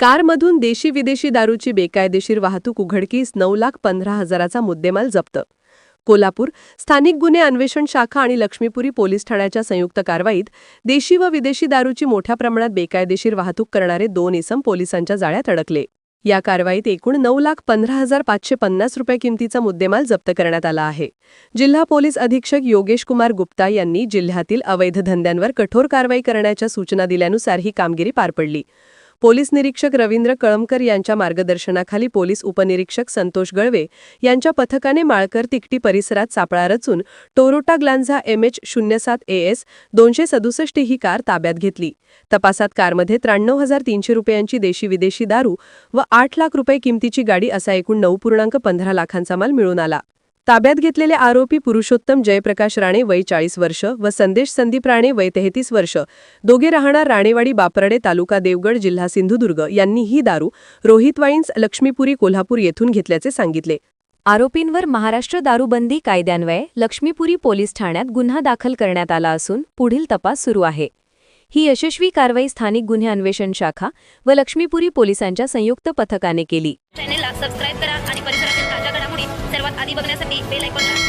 कारमधून देशी विदेशी दारूची बेकायदेशीर वाहतूक उघडकीस नऊ लाख पंधरा हजाराचा मुद्देमाल जप्त. कोल्हापूर स्थानिक गुन्हे अन्वेषण शाखा आणि लक्ष्मीपुरी पोलीस ठाण्याच्या संयुक्त कारवाईत देशी व विदेशी दारूची मोठ्या प्रमाणात बेकायदेशीर वाहतूक करणारे दोन इसम पोलिसांच्या जाळ्यात अडकले. या कारवाईत एकूण नऊ लाख पंधरा हजार पाचशे पन्नास रुपये किमतीचा मुद्देमाल जप्त करण्यात आला आहे. जिल्हा पोलीस अधीक्षक योगेश कुमार गुप्ता यांनी जिल्ह्यातील अवैध धंद्यांवर कठोर कारवाई करण्याच्या सूचना दिल्यानुसार ही कामगिरी पार पडली. पोलीस निरीक्षक रवींद्र कळमकर यांच्या मार्गदर्शनाखाली पोलीस उपनिरीक्षक संतोष गळवे यांच्या पथकाने माळकर तिकटी परिसरात सापळा रचून टोरोटा ग्लांझा एम एच शून्य सात ए एस दोनशे सदुसष्ट ही कार ताब्यात घेतली. तपासात कारमध्ये त्र्याण्णव हजार तीनशे रुपयांची देशी विदेशी दारू व आठ लाख रुपये किमतीची गाडी असा एकूण नऊ पूर्णांक पंधरा लाखांचा माल मिळून आला. ताब्यात घेतलेले आरोपी पुरुषोत्तम जयप्रकाश राणे वय चाळीस वर्ष व संदेश संदीप राणे वय तेहतीस वर्ष. दोघे राहणार राणेवाडी बापरडे तालुका देवगड जिल्हा सिंधुदुर्ग. यांनी ही दारू रोहित वाईन्स लक्ष्मीपुरी कोल्हापूर येथून घेतल्याचे सांगितले. आरोपींवर महाराष्ट्र दारूबंदी कायद्यान्वये लक्ष्मीपुरी पोलीस ठाण्यात गुन्हा दाखल करण्यात आला असून पुढील तपास सुरू आहे. ही यशस्वी कारवाई स्थानिक गुन्हे अन्वेषण शाखा व लक्ष्मीपुरी पोलिसांच्या संयुक्त पथकाने केली. आधी बघण्यासाठी बेल आयकॉन